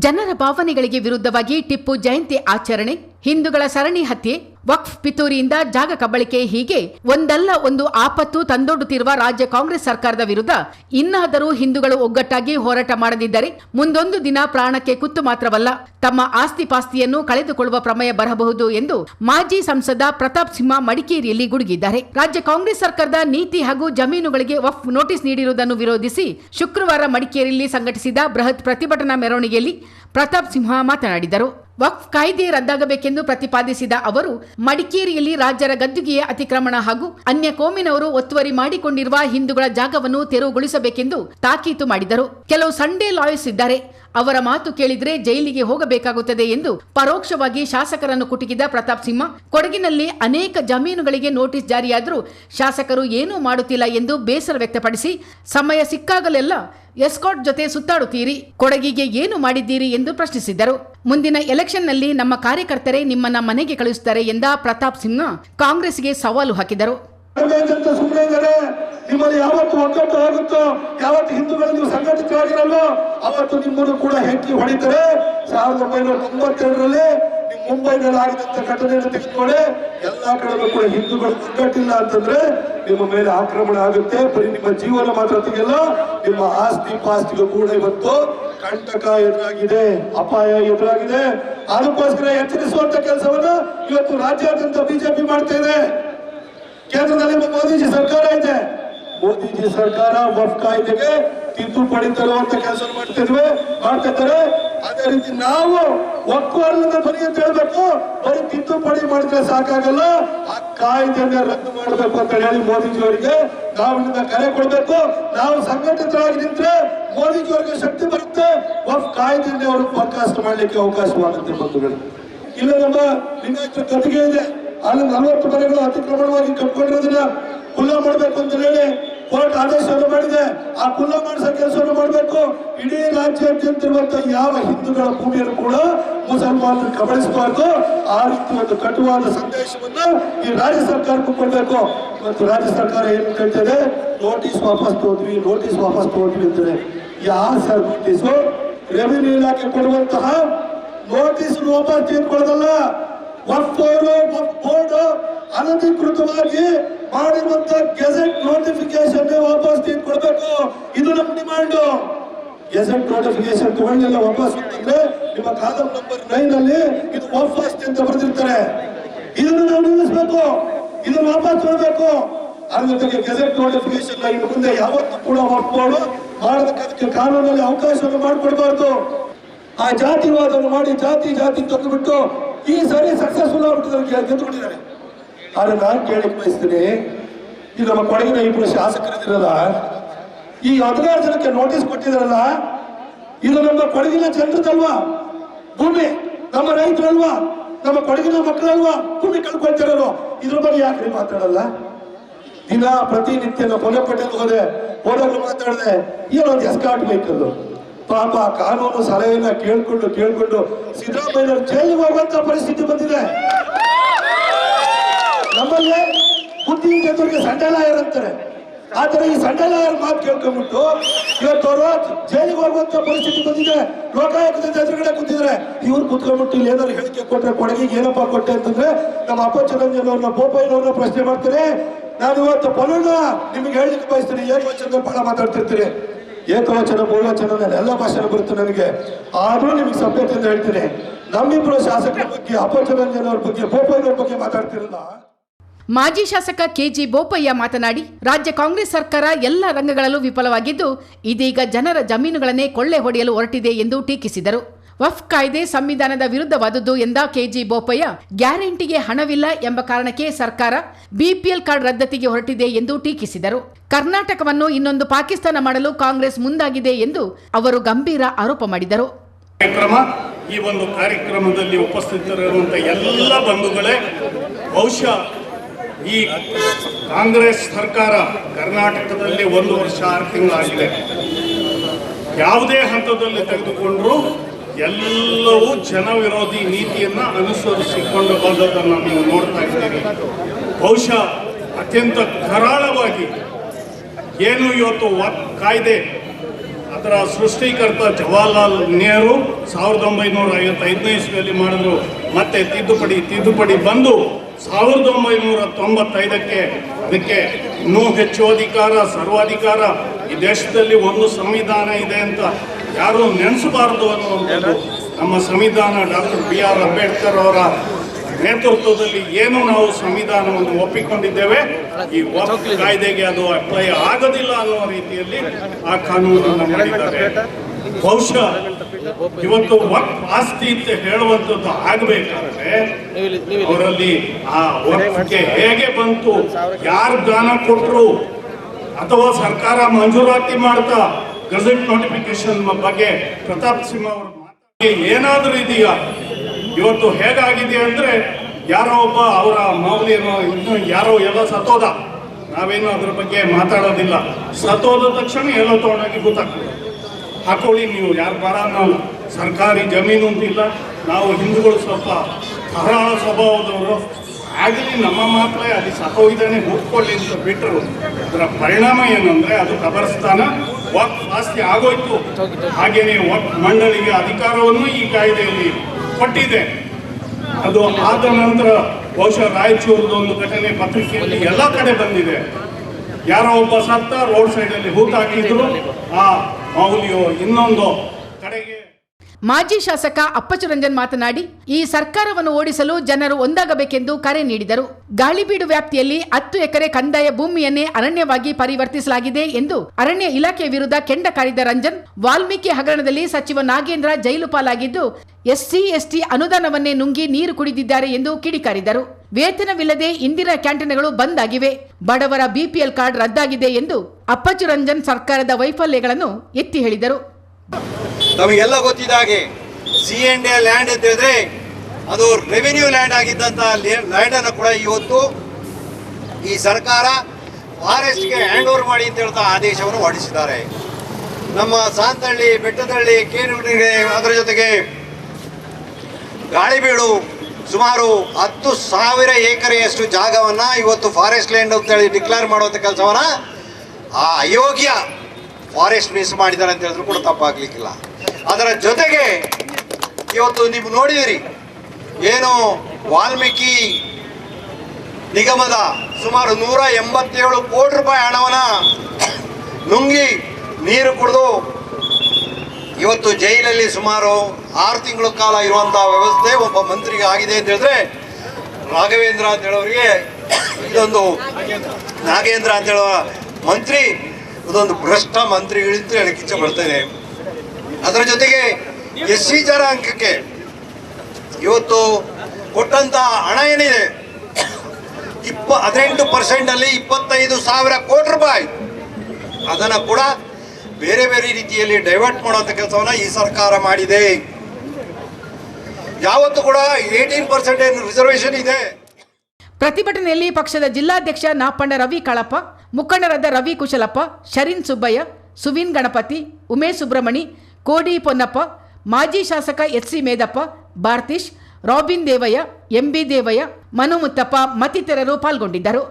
ಜನರ ಭಾವನೆಗಳಿಗೆ ವಿರುದ್ಧವಾಗಿ ಟಿಪ್ಪು ಜಯಂತಿ ಆಚರಣೆ ಹಿಂದೂಗಳ ಸರಣಿ ಹತ್ಯೆ ವಕ್ಫ್ ಪಿತೂರಿಯಿಂದ ಜಾಗ ಕಬಳಿಕೆ ಹೀಗೆ ಒಂದಲ್ಲ ಒಂದು ಆಪತ್ತು ತಂದೊಡ್ಡುತ್ತಿರುವ ರಾಜ್ಯ ಕಾಂಗ್ರೆಸ್ ಸರ್ಕಾರದ ವಿರುದ್ಧ ಇನ್ನಾದರೂ ಹಿಂದೂಗಳು ಒಗ್ಗಟ್ಟಾಗಿ ಹೋರಾಟ ಮಾಡದಿದ್ದರೆ ಮುಂದೊಂದು ದಿನ ಪ್ರಾಣಕ್ಕೆ ಕುತ್ತು ಮಾತ್ರವಲ್ಲ ತಮ್ಮ ಆಸ್ತಿ ಪಾಸ್ತಿಯನ್ನು ಕಳೆದುಕೊಳ್ಳುವ ಪ್ರಮೇಯ ಬರಬಹುದು ಎಂದು ಮಾಜಿ ಸಂಸದ ಪ್ರತಾಪ್ ಸಿಂಹ ಮಡಿಕೇರಿಯಲ್ಲಿ ಗುಡುಗಿದ್ದಾರೆ. ರಾಜ್ಯ ಕಾಂಗ್ರೆಸ್ ಸರ್ಕಾರದ ನೀತಿ ಹಾಗೂ ಜಮೀನುಗಳಿಗೆ ವಫ್ ನೋಟಿಸ್ ನೀಡಿರುವುದನ್ನು ವಿರೋಧಿಸಿ ಶುಕ್ರವಾರ ಮಡಿಕೇರಿಯಲ್ಲಿ ಸಂಘಟಿಸಿದ ಬೃಹತ್ ಪ್ರತಿಭಟನಾ ಮೆರವಣಿಗೆಯಲ್ಲಿ ಪ್ರತಾಪ್ ಸಿಂಹ ಮಾತನಾಡಿದರು. ವಕ್ಫ್ ಕಾಯ್ದೆ ರದ್ದಾಗಬೇಕೆಂದು ಪ್ರತಿಪಾದಿಸಿದ ಅವರು, ಮಡಿಕೇರಿಯಲ್ಲಿ ರಾಜ್ಯರ ಗದ್ದುಗೆಯ ಅತಿಕ್ರಮಣ ಹಾಗೂ ಅನ್ಯ ಕೋಮಿನವರು ಒತ್ತುವರಿ ಮಾಡಿಕೊಂಡಿರುವ ಹಿಂದೂಗಳ ಜಾಗವನ್ನು ತೆರವುಗೊಳಿಸಬೇಕೆಂದು ತಾಕೀತು ಮಾಡಿದರು. ಕೆಲವು ಸಂಡೇ ಲಾಯರ್ಸ್ ಇದ್ದಾರೆ. ಅವರ ಮಾತು ಕೇಳಿದ್ರೆ ಜೈಲಿಗೆ ಹೋಗಬೇಕಾಗುತ್ತದೆ ಎಂದು ಪರೋಕ್ಷವಾಗಿ ಶಾಸಕರನ್ನು ಕುಟುಕಿದ ಪ್ರತಾಪ್ ಸಿಂಹ, ಕೊಡಗಿನಲ್ಲಿ ಅನೇಕ ಜಮೀನುಗಳಿಗೆ ನೋಟಿಸ್ ಜಾರಿಯಾದರೂ ಶಾಸಕರು ಏನೂ ಮಾಡುತ್ತಿಲ್ಲ ಎಂದು ಬೇಸರ ವ್ಯಕ್ತಪಡಿಸಿ, ಸಮಯ ಸಿಕ್ಕಾಗಲೆಲ್ಲ ಎಸ್ಕಾಟ್ ಜೊತೆ ಸುತ್ತಾಡುತ್ತೀರಿ, ಕೊಡಗಿಗೆ ಏನು ಮಾಡಿದ್ದೀರಿ ಎಂದು ಪ್ರಶ್ನಿಸಿದ್ದರು ಮುಂದಿನ ಎಲೆಕ್ಷನ್ನಲ್ಲಿ ನಮ್ಮ ಕಾರ್ಯಕರ್ತರೇ ನಿಮ್ಮನ್ನ ಮನೆಗೆ ಕಳುಹಿಸುತ್ತಾರೆ ಎಂದ ಪ್ರತಾಪ್ ಸಿಂಹ ಕಾಂಗ್ರೆಸ್ಗೆ ಸವಾಲು ಹಾಕಿದರು. ನಿಮ್ಮಲ್ಲಿ ಯಾವತ್ತು ಒಗ್ಗಟ್ಟು ಆಗುತ್ತೋ, ಯಾವತ್ತು ಹಿಂದೂಗಳು ನೀವು ಸಂಘಟಿತವಾಗಿರಲ್ಲೋ ಅವತ್ತು ನಿಮ್ಮನ್ನು ಕೂಡ ಹೆಕ್ಕಿ ಹೊಡಿತಾರೆ. ಸಾವಿರದ ಒಂಬೈನೂರ ತೊಂಬತ್ತೆರಡರಲ್ಲಿ ಮುಂಬೈನಲ್ಲಿ ಆಗಿದಂತ ಘಟನೆಯನ್ನು ತೆಗೆದುಕೊಳ್ಳಿ. ಎಲ್ಲಾ ಕಡೆಗೂ ಕೂಡ ಹಿಂದೂಗಳು ಕಟ್ಟಿಲ್ಲ ಅಂತಂದ್ರೆ ನಿಮ್ಮ ಮೇಲೆ ಆಕ್ರಮಣ ಆಗುತ್ತೆ. ಬರೀ ನಿಮ್ಮ ಜೀವನ ಮಾತ್ರ ತೆಗೆಯಲ್ಲ ನಿಮ್ಮ ಆಸ್ತಿ ಪಾಸ್ತಿಗೂ ಕೂಡ ಇವತ್ತು ಕಂಟಕ ಎದುರಾಗಿದೆ, ಅಪಾಯ ಎದುರಾಗಿದೆ. ಅದಕ್ಕೋಸ್ಕರ ಎಚ್ಚರಿಸುವಂತ ಕೆಲಸವನ್ನ ಇವತ್ತು ರಾಜ್ಯಾದ್ಯಂತ ಬಿಜೆಪಿ ಮಾಡ್ತಾ ಇದೆ. ಕೇಂದ್ರದಲ್ಲಿ ಮೋದಿಜಿ ಸರ್ಕಾರ ಇದೆ. ಮೋದಿಜಿ ಸರ್ಕಾರ ವಫ್ ಕಾಯ್ದೆಗೆ ತಿದ್ದುಪಡಿ ಅಂತ ಕೆಲಸ ಮಾಡ್ತಿದ್ವಿ. ಮಾಡ್ತಿದ್ದಾರೆ ಅದೇ ರೀತಿ ನಾವು ಒಕ್ಕೂಟದ ಬರೀ ಅಂತ ಹೇಳ್ಬೇಕು. ಬರೀ ತಿದ್ದುಪಡಿ ಮಾಡಿದ್ರೆ ಸಾಕಾಗಲ್ಲ. ಆ ಕಾಯ್ದೆಯನ್ನ ರದ್ದು ಮಾಡಬೇಕು ಅಂತ ಹೇಳಿ ಮೋದಿಜಿ ಅವರಿಗೆ ನಾವು ಇಲ್ಲಿಂದ ಕರೆ ಕೊಡ್ಬೇಕು. ನಾವು ಸಂಘಟಿತರಾಗಿ ನಿಂತ್ರೆ ಮೋದಿಜಿ ಅವರಿಗೆ ಶಕ್ತಿ ಬರುತ್ತೆ. ಒಫ್ ಕಾಯ್ದೆಯಲ್ಲಿ ಅವರು ಮಾಡ್ಲಿಕ್ಕೆ ಅವಕಾಶವಾಗುತ್ತೆ ಬಂಧುಗಳು. ಇಲ್ಲ ನಮ್ಮ ಲಿಂಗಾಯತ ಕಟ್ಟಿಗೆ ಇದೆ. ಅಲ್ಲಿ ನಲವತ್ತು ಮನೆಗಳು ಅತಿಕ್ರಮಣವಾಗಿ ಕಟ್ಕೊಂಡಿರೋದನ್ನ ಕುಲ್ಲ ಮಾಡಬೇಕು ಅಂತ ಹೇಳಿ ಕೋರ್ಟ್ ಆದೇಶವನ್ನು ಮಾಡಿದೆ. ಆ ಕುಲ್ಲ ಮಾಡಿಸ ಕೆಲಸವನ್ನು ಮಾಡಬೇಕು. ಇಡೀ ರಾಜ್ಯಾದ್ಯಂತ ಇರುವಂತಹ ಯಾವ ಹಿಂದೂಗಳ ಭೂಮಿಯನ್ನು ಕೂಡ ಮುಸಲ್ಮಾನರು ಕಬಳಿಸಬಾರ್ದು. ಆ ರೀತಿ ಒಂದು ಕಟುವಾದ ಸಂದೇಶವನ್ನು ಈ ರಾಜ್ಯ ಸರ್ಕಾರಕ್ಕೂ ಕೊಡಬೇಕು. ಮತ್ತು ರಾಜ್ಯ ಸರ್ಕಾರ ಏನು ಕೇಳ್ತದೆ? ನೋಟಿಸ್ ವಾಪಸ್ ತೋದ್ವಿ, ನೋಟಿಸ್ ವಾಪಸ್ ತೋದ್ವಿ ಅಂತಾರೆ. ಯಾರು ಸರ್ ನೋಟಿಸು? ರೆವಿನ್ಯೂ ಇಲಾಖೆ ಕೊಡುವಂತಹ ನೋಟಿಸ್ ವಾಪಸ್ ತೆಗೆದುಕೊಳ್ಳೋದಲ್ಲ. ಅನಧಿಕೃತವಾಗಿ ಮಾಡಿರುವಂತ ಗೆಜೆಟ್ ನೋಟಿಫಿಕೇಶನ್ ವಾಪಸ್ ತೆಗೆದುಕೊಳ್ಬೇಕು ಇದು ನಮ್ ಡಿಮಾಂಡ್ ಗೆಜೆಟ್ ನೋಟಿಫಿಕೇಶನ್ ತಗೊಂಡಿಲ್ಲ ವಾಪಸ್ ಅಂತಂದ್ರೆ ನಿಮ್ಮ ಕಾಲಂ ನಂಬರ್ ನೈನ್ ಅಲ್ಲಿ ಇದು ವಾಪಸ್ ಅಂತ ಬರೆದಿರ್ತಾರೆ. ಇದನ್ನು ನಾವು ನಿಲ್ಲಿಸಬೇಕು. ಇದನ್ನು ವಾಪಸ್ ಕೊಡ್ಬೇಕು. ಅದ್ರ ಜೊತೆಗೆ ಗೆಜೆಟ್ ನೋಟಿಫಿಕೇಶನ್ ಇನ್ನು ಮುಂದೆ ಯಾವತ್ತೂ ಕೂಡ ಒಪ್ಪಬಾರ್ದು ಮಾಡೋದಕ್ಕೆ ಕಾನೂನಲ್ಲಿ ಅವಕಾಶವನ್ನು ಮಾಡಿಕೊಡ್ಬಾರ್ದು. ಆ ಜಾತಿವಾದವನ್ನು ಮಾಡಿ ಜಾತಿ ಜಾತಿ ತಂದುಬಿಟ್ಟು ಈ ಸರಿ ಸಕ್ಸಸ್ಫುಲ್ ಆಗ್ಬಿಟ್ಟಿದ್ದಾರೆ ಗೆದ್ದುಕೊಂಡಿದ್ದಾರೆ ಆದ್ರೆ ನಾನು ಕೇಳಿ ಬಯಸ್ತೀನಿ ಈ ನಮ್ಮ ಕೊಡಗಿನ ಇಬ್ಬರು ಶಾಸಕರಿದ್ದೀರಲ್ಲ ಈ ಹದಿನಾರು ಜನಕ್ಕೆ ನೋಟಿಸ್ ಕೊಟ್ಟಿದಾರಲ್ಲ, ಇದು ನಮ್ಮ ಕೊಡಗಿನ ಜನರದಲ್ವಾ? ಭೂಮಿ, ನಮ್ಮ ರೈತರಲ್ವಾ? ನಮ್ಮ ಕೊಡಗಿನ ಮಕ್ಕಳಲ್ವಾ? ಭೂಮಿ ಕಳ್ಕೊಳ್ತಿರೋರು ಇದ್ರ ಬಗ್ಗೆ ಯಾಕೆ ಮಾತಾಡಲ್ಲ? ದಿನ ಪ್ರತಿನಿತ್ಯ ನಾವು ಪೊಲಪಟ್ಟೆಗೆ ಹೋದೆ ಹೋದಾಗ ಮಾತಾಡಿದೆ ಏನೊಂದು ಎಸ್ಕಾಟ್ ವೆಹಿಕಲ್ ಪಾಪ ಕಾನೂನು ಸಲಹೆಯನ್ನ ಕೇಳ್ಕೊಂಡು ಕೇಳ್ಕೊಂಡು ಸಿದ್ದರಾಮಯ್ಯ ಜೈಲಿಗೆ ಹೋಗುವಂತ ಪರಿಸ್ಥಿತಿ ಬಂದಿದೆ. ನಮ್ಮಲ್ಲಿ ಬುದ್ಧಿ ಜೊತೆಗೆ ಸಂಡಲಾಯರ್ ಅಂತಾರೆ. ಆದ್ರೆ ಈ ಸಂಡಲಾಯರ್ ಮಾತು ಕೇಳ್ಕೊಂಡ್ಬಿಟ್ಟು ಇವತ್ತು ಅವರು ಜೈಲಿಗೆ ಹೋಗುವಂತ ಪರಿಸ್ಥಿತಿ ಬಂದಿದೆ. ಲೋಕಾಯುಕ್ತ ಎದುರುಗಡೆ ಕೂತಿದ್ದಾರೆ. ಇವ್ರು ಕುತ್ಕೊಂಡ್ಬಿಟ್ಟು ಇಲ್ಲಿ ಏನಾದ್ರು ಹೇಳಿಕೆ ಕೊಟ್ರೆ ಕೊಡಗಿಗೆ ಏನಪ್ಪ ಕೊಟ್ಟೆ ಅಂತಂದ್ರೆ ನಮ್ಮ ಅಪ್ಪ ಚಿರಂಜನವ್ರನ್ನ ಬೋಪಯ್ಯನವ್ರನ್ನ ಪ್ರಶ್ನೆ ಮಾಡ್ತಾರೆ. ನಾನು ಇವತ್ತು ಬಲೋಣ ನಿಮ್ಗೆ ಹೇಳಲಿಕ್ಕೆ ಬಯಸ್ತೀನಿ. ಏಕವಚನ ಬಹಳ ಮಾತಾಡ್ತಿರ್ತೀರಿ. ಏಕವಚನ ಬಹುವಚನ ನಾನು ಎಲ್ಲ ಭಾಷೆ ಬರುತ್ತೆ ನನಗೆ. ಆದರೂ ನಿಮಗೆ ಸಭ್ಯತೆ ಅಂತ ಹೇಳ್ತೀನಿ. ನಮ್ಮಿಬ್ರು ಶಾಸಕರ ಬಗ್ಗೆ, ಅಪ್ಪ ಅವ್ರ ಬಗ್ಗೆ ಬೋಪಯ್ಯನವ್ರ ಬಗ್ಗೆ ಮಾತಾಡ್ತಿರಲ್ಲ. ಮಾಜಿ ಶಾಸಕ ಕೆಜಿ ಬೋಪಯ್ಯ ಮಾತನಾಡಿ, ರಾಜ್ಯ ಕಾಂಗ್ರೆಸ್ ಸರ್ಕಾರ ಎಲ್ಲ ರಂಗಗಳಲ್ಲೂ ವಿಫಲವಾಗಿದ್ದು, ಇದೀಗ ಜನರ ಜಮೀನುಗಳನ್ನೇ ಕೊಳ್ಳೆ ಹೊಡೆಯಲು ಹೊರಟಿದೆ ಎಂದು ಟೀಕಿಸಿದರು. ವಫ್ ಕಾಯ್ದೆ ಸಂವಿಧಾನದ ವಿರುದ್ಧವಾದುದು ಎಂದ ಕೆಜಿ ಬೋಪಯ್ಯ, ಗ್ಯಾರಂಟಿಗೆ ಹಣವಿಲ್ಲ ಎಂಬ ಕಾರಣಕ್ಕೆ ಸರ್ಕಾರ ಬಿಪಿಎಲ್ ಕಾರ್ಡ್ ರದ್ದತಿಗೆ ಹೊರಟಿದೆ ಎಂದು ಟೀಕಿಸಿದರು. ಕರ್ನಾಟಕವನ್ನು ಇನ್ನೊಂದು ಪಾಕಿಸ್ತಾನ ಮಾಡಲು ಕಾಂಗ್ರೆಸ್ ಮುಂದಾಗಿದೆ ಎಂದು ಅವರು ಗಂಭೀರ ಆರೋಪ ಮಾಡಿದರು. ಈ ಒಂದು ಕಾರ್ಯಕ್ರಮದಲ್ಲಿ ಉಪಸ್ಥಿತರಿರುವಂತಹ ಎಲ್ಲ ಬಂಧುಗಳೇ, ಬಹುಶಃ ಈ ಕಾಂಗ್ರೆಸ್ ಸರ್ಕಾರ ಕರ್ನಾಟಕದಲ್ಲಿ ಒಂದು ವರ್ಷ ಆರು ತಿಂಗಳಾಗಿದೆ ಯಾವುದೇ ಹಂತದಲ್ಲಿ ತೆಗೆದುಕೊಂಡ್ರು ಎಲ್ಲವೂ ಜನವಿರೋಧಿ ನೀತಿಯನ್ನು ಅನುಸರಿಸಿಕೊಂಡು ಬಂದದನ್ನು ನೀವು ನೋಡ್ತಾ ಇದ್ದೀರಿ ಬಹುಶಃ ಅತ್ಯಂತ ಕರಾಳವಾಗಿ ಏನು ಇವತ್ತು ಕಾಯ್ದೆ ಅದರ ಸೃಷ್ಟಿಕರ್ತ ಜವಾಹರ್ಲಾಲ್ ನೆಹರು ಸಾವಿರದ ಒಂಬೈನೂರ ಐವತ್ತೈದನೇ ಇಸ್ವಿಯಲ್ಲಿ ಮಾಡಿದ್ರು. ಮತ್ತೆ ತಿದ್ದುಪಡಿ ತಿದ್ದುಪಡಿ ಬಂದು ಸಾವಿರದ ಒಂಬೈನೂರ ತೊಂಬತ್ತೈದಕ್ಕೆ ಅದಕ್ಕೆ ಇನ್ನೂ ಹೆಚ್ಚು ಅಧಿಕಾರ, ಸರ್ವಾಧಿಕಾರ ಈ ದೇಶದಲ್ಲಿ ಒಂದು ಸಂವಿಧಾನ ಇದೆ ಅಂತ ಯಾರು ನೆನೆಸಬಾರದು ಅನ್ನುವಂಥದ್ದು ನಮ್ಮ ಸಂವಿಧಾನ ಡಾಕ್ಟರ್ ಬಿ ಆರ್ ಅಂಬೇಡ್ಕರ್ ಅವರ ನೇತೃತ್ವದಲ್ಲಿ ಏನು ನಾವು ಸಂವಿಧಾನವನ್ನು ಒಪ್ಪಿಕೊಂಡಿದ್ದೇವೆ, ಈ ಕಾಯ್ದೆಗೆ ಅದು ಅಪ್ಲೈ ಆಗೋದಿಲ್ಲ ಅನ್ನುವ ರೀತಿಯಲ್ಲಿ ಆ ಕಾನೂನನ್ನು ಮಾಡಿದ್ದಾರೆ. ಬಹುಶಃ ಇವತ್ತು ವಕ್ಫ್ ಆಸ್ತಿ ಅಂತ ಹೇಳುವಂಥದ್ದು ಆಗಬೇಕಾದ್ರೆ ಅವರಲ್ಲಿ ಆ ವಕ್ಫ್ಗೆ ಹೇಗೆ ಬಂತು, ಯಾರು ದಾನ ಕೊಟ್ರು, ಅಥವಾ ಸರ್ಕಾರ ಮಂಜೂರಾತಿ ಮಾಡ್ತಾ ಗಜೆಟ್ ನೋಟಿಫಿಕೇಶನ್ ಬಗ್ಗೆ ಪ್ರತಾಪ್ ಸಿಂಹ ಅವರು ಏನಾದರೂ ಇದೆಯಾ? ಇವತ್ತು ಹೇಗಾಗಿದೆ ಅಂದ್ರೆ ಯಾರೋ ಒಬ್ಬ ಅವರ ಮೌಲ್ಯನೋ ಇನ್ನು ಯಾರೋ ಎಲ್ಲ ಸತ್ತೋದ. ನಾವೇನು ಅದ್ರ ಬಗ್ಗೆ ಮಾತಾಡೋದಿಲ್ಲ. ಸತ್ತೋದ ತಕ್ಷಣ ಎಲ್ಲೋ ತಗೊಂಡಾಗಿ ಗೊತ್ತಾಗ್ತದೆ. ಹಾಕೊಳ್ಳಿ, ನೀವು ಯಾರು ಬರ ನಾವು ಸರ್ಕಾರಿ ಜಮೀನು ಅಂತಿಲ್ಲ, ನಾವು ಹಿಂದೂಗಳು ಸ್ವಲ್ಪ ಸರಳ ಸ್ವಭಾವದವರು. ಆಗಲಿ ನಮ್ಮ ಮಾತ್ರ ಅಲ್ಲಿ ಸತ್ತೋಗಿದ್ದಾನೆ ಹೋಗ್ಕೊಳ್ಳಿ ಅಂತ ಬಿಟ್ಟರು ಅದರ ಪರಿಣಾಮ ಏನಂದ್ರೆ ಅದು ಕಬರಸ್ಥಾನ ವಕ್ ಆಸ್ತಿ ಆಗೋಯ್ತು. ಹಾಗೆಯೇ ವಕ್ ಮಂಡಳಿಗೆ ಅಧಿಕಾರವನ್ನು ಈ ಕಾಯ್ದೆಯಲ್ಲಿ ಕೊಟ್ಟಿದೆ. ಅದು ಆದ ನಂತರ ಬಹುಶಃ ರಾಯಚೂರದ ಒಂದು ಘಟನೆ ಪತ್ರಿಕೆಯಲ್ಲಿ ಎಲ್ಲ ಕಡೆ ಬಂದಿದೆ. ಯಾರೋ ಒಬ್ಬ ಸತ್ತ ರೋಡ್ ಸೈಡಲ್ಲಿ ಅಲ್ಲಿ ಹೂತಾಕಿದ್ರು. ಆ ಮೌಲ್ಯೋ ಇನ್ನೊಂದು ಕಡೆಗೆ ಮಾಜಿ ಶಾಸಕ ಅಪ್ಪಚುರಂಜನ್ ಮಾತನಾಡಿ, ಈ ಸರ್ಕಾರವನ್ನು ಓಡಿಸಲು ಜನರು ಒಂದಾಗಬೇಕೆಂದು ಕರೆ ನೀಡಿದರು. ಗಾಳಿಬೀಡು ವ್ಯಾಪ್ತಿಯಲ್ಲಿ ಹತ್ತು ಎಕರೆ ಕಂದಾಯ ಭೂಮಿಯನ್ನೇ ಅರಣ್ಯವಾಗಿ ಪರಿವರ್ತಿಸಲಾಗಿದೆ ಎಂದು ಅರಣ್ಯ ಇಲಾಖೆ ವಿರುದ್ಧ ಕೆಂಡ ಕಾರಿದ ರಂಜನ್, ವಾಲ್ಮೀಕಿ ಹಗರಣದಲ್ಲಿ ಸಚಿವ ನಾಗೇಂದ್ರ ಜೈಲು ಪಾಲಾಗಿದ್ದು, ಎಸ್ಸಿ, ಎಸ್ಟಿ ಅನುದಾನವನ್ನೇ ನುಂಗಿ ನೀರು ಕುಡಿದಿದ್ದಾರೆ ಎಂದು ಕಿಡಿಕಾರಿದರು. ವೇತನವಿಲ್ಲದೆ ಇಂದಿರಾ ಕ್ಯಾಂಟೀನ್ಗಳು ಬಂದ್ ಆಗಿವೆ. ಬಡವರ ಬಿಪಿಎಲ್ ಕಾರ್ಡ್ ರದ್ದಾಗಿದೆ ಎಂದು ಅಪ್ಪಚ್ಚು ರಂಜನ್ ಸರ್ಕಾರದ ವೈಫಲ್ಯಗಳನ್ನು ಎತ್ತಿ ಹೇಳಿದರು. ತಮಗೆಲ್ಲ ಗೊತ್ತಿದ್ದ ಹಾಗೆ ಸಿ ಎನ್ ಡಿ ಲ್ಯಾಂಡ್ ಅಂತ ಹೇಳಿದ್ರೆ ಅದು ರೆವಿನ್ಯೂ ಲ್ಯಾಂಡ್ ಆಗಿದ್ದಂಥ ಲ್ಯಾಂಡ್ ಅನ್ನು ಕೂಡ ಇವತ್ತು ಈ ಸರ್ಕಾರ ಫಾರೆಸ್ಟ್ಗೆ ಹ್ಯಾಂಡ್ ಓವರ್ ಮಾಡಿ ಅಂತ ಹೇಳ್ತಾ ಆದೇಶವನ್ನು ಹೊರಡಿಸಿದ್ದಾರೆ. ನಮ್ಮ ಸಾಂತಹಳ್ಳಿ, ಬೆಟ್ಟದಹಳ್ಳಿ, ಕೇನೂರಿಗೆ ಅದರ ಜೊತೆಗೆ ಗಾಳಿಬೀಡು ಸುಮಾರು ಹತ್ತು ಸಾವಿರ ಎಕರೆಯಷ್ಟು ಜಾಗವನ್ನು ಇವತ್ತು ಫಾರೆಸ್ಟ್ ಲ್ಯಾಂಡ್ ಅಂತೇಳಿ ಡಿಕ್ಲೇರ್ ಮಾಡುವಂಥ ಕೆಲಸವನ್ನು ಆ ಅಯೋಗ್ಯ ಫಾರೆಸ್ಟ್ ಮಿಸ್ ಮಾಡಿದ್ದಾರೆ ಅಂತ ಹೇಳಿದ್ರು ಕೂಡ ತಪ್ಪಾಗ್ಲಿಕ್ಕಿಲ್ಲ. ಅದರ ಜೊತೆಗೆ ಇವತ್ತು ನೀವು ನೋಡಿದಿರಿ, ಏನು ವಾಲ್ಮೀಕಿ ನಿಗಮದ ಸುಮಾರು ನೂರ ಎಂಬತ್ತೇಳು ಕೋಟಿ ರೂಪಾಯಿ ಹಣವನ್ನು ನುಂಗಿ ನೀರು ಕುಡಿದು ಇವತ್ತು ಜೈಲಲ್ಲಿ ಸುಮಾರು ಆರು ತಿಂಗಳ ಕಾಲ ಇರುವಂತಹ ವ್ಯವಸ್ಥೆ ಒಬ್ಬ ಮಂತ್ರಿಗೆ ಆಗಿದೆ ಅಂತ ಹೇಳಿದ್ರೆ ರಾಘವೇಂದ್ರ ಅಂತ ಹೇಳೋರಿಗೆ ಇದೊಂದು ನಾಗೇಂದ್ರ ಅಂತ ಹೇಳುವ ಮಂತ್ರಿ, ಇದೊಂದು ಭ್ರಷ್ಟ ಮಂತ್ರಿಗಳು ಅಂತ ಹೇಳಕ್ಕೆ ಇಚ್ಛೆ ಬರ್ತೇನೆ ಅದರ ಜೊತೆಗೆ ಎಸ್ ಸಿ ಜನಾಂಕಕ್ಕೆ ಇವತ್ತು ಕೊಟ್ಟಂತ ಹಣ ಏನಿದೆ? ಇಪ್ಪ ಹದಿನೆಂಟು ಪರ್ಸೆಂಟ್ ಅಲ್ಲಿ ಇಪ್ಪತ್ತೈದು ಸಾವಿರ ಕೋಟಿ ರೂಪಾಯಿ ಅದನ್ನ ಕೂಡ ಬೇರೆ ಬೇರೆ ರೀತಿಯಲ್ಲಿ ಡೈವರ್ಟ್ ಮಾಡುವಂತ ಕೆಲಸವನ್ನ ಈ ಸರ್ಕಾರ ಮಾಡಿದೆ. ಯಾವತ್ತು ಕೂಡ ಏಯ್ಟೀನ್ ಪರ್ಸೆಂಟ್ ಏನು ರಿಸರ್ವೇಷನ್ ಇದೆ. ಪ್ರತಿಭಟನೆಯಲ್ಲಿ ಪಕ್ಷದ ಜಿಲ್ಲಾಧ್ಯಕ್ಷ ನಾಪಣ್ಣ ರವಿ ಕಳಪ್ಪ, ಮುಖಂಡರಾದ ರವಿ ಕುಶಲಪ್ಪ, ಶರೀನ್ ಸುಬ್ಬಯ್ಯ, ಸುವಿನ್ ಗಣಪತಿ, ಉಮೇಶ್ ಸುಬ್ರಮಣಿ ಕೋಡಿ ಪೊನ್ನಪ್ಪ, ಮಾಜಿ ಶಾಸಕ H C Medappa, Bharathish, Robin Devaiah, MB Devaiah, Manu Muthappa ಮತ್ತಿತರರು ಪಾಲ್ಗೊಂಡಿದ್ದರು.